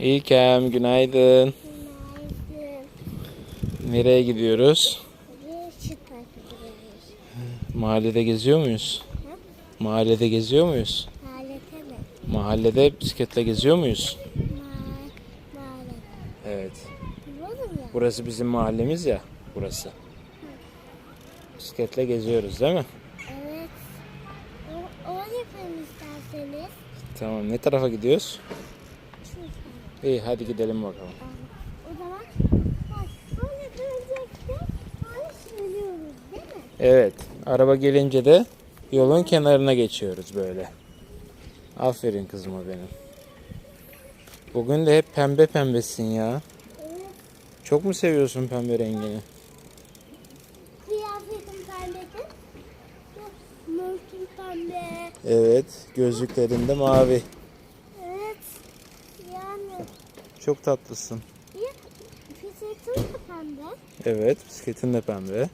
İlkem günaydın. Günaydın. Nereye gidiyoruz? Mahallede geziyor muyuz? Hı? Mahallede geziyor muyuz? Halete mi? Mahallede bisikletle geziyor muyuz? Ma mağara. Evet. Burası bizim mahallemiz ya. Burası. Bisikletle geziyoruz değil mi? Evet. O, o yapalım isterseniz. Tamam. Ne tarafa gidiyoruz? Şu İyi hadi gidelim bakalım. O zaman bak böyle döneceksin. Böyle söylüyoruz değil mi? Evet. Araba gelince de yolun kenarına geçiyoruz böyle. Aferin kızıma benim. Bugün de hep pembe pembesin ya. Evet. Çok mu seviyorsun pembe rengini? Kıyafetim pembesi. Montum pembe. Evet. Gözlüklerinde mavi. Yani. Çok tatlısın. Fizetim de pembe. Evet. Bisikletin de pembe.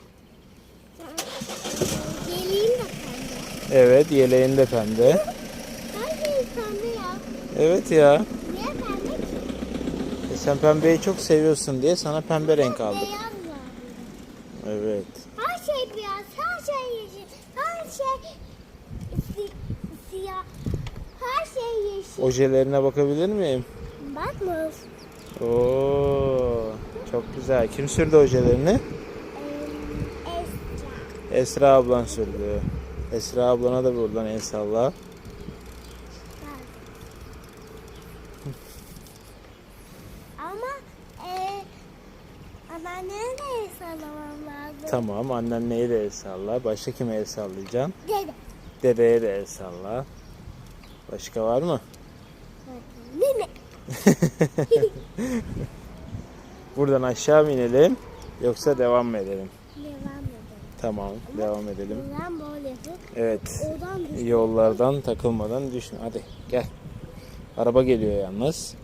Geliğim de pembe. Evet. Yeleğin de pembe. Her şey pembe ya. Evet ya. Niye pembe ki? E sen pembeyi çok seviyorsun diye sana pembe renk aldık. Evet. Her şey beyaz, her şey yeşil, her şey şey yeşil. Ojelerine bakabilir miyim? Bakma. Oo, çok güzel. Kim sürdü ojelerini? Esra. Esra ablan sürdü. Esra ablana da buradan el salla. Ama e, anneanneye de sallamam lazım. Tamam annenneyi de el salla. Başka kime el sallayacaksın? Dede. Dedeye de el salla. Başka var mı? Buradan aşağı mı inelim? Yoksa devam mı edelim? Devam edelim. Tamam devam edelim. Buradan böyle yapıp Evet. oradan. Yollardan takılmadan düşme. Hadi gel. Araba geliyor yalnız.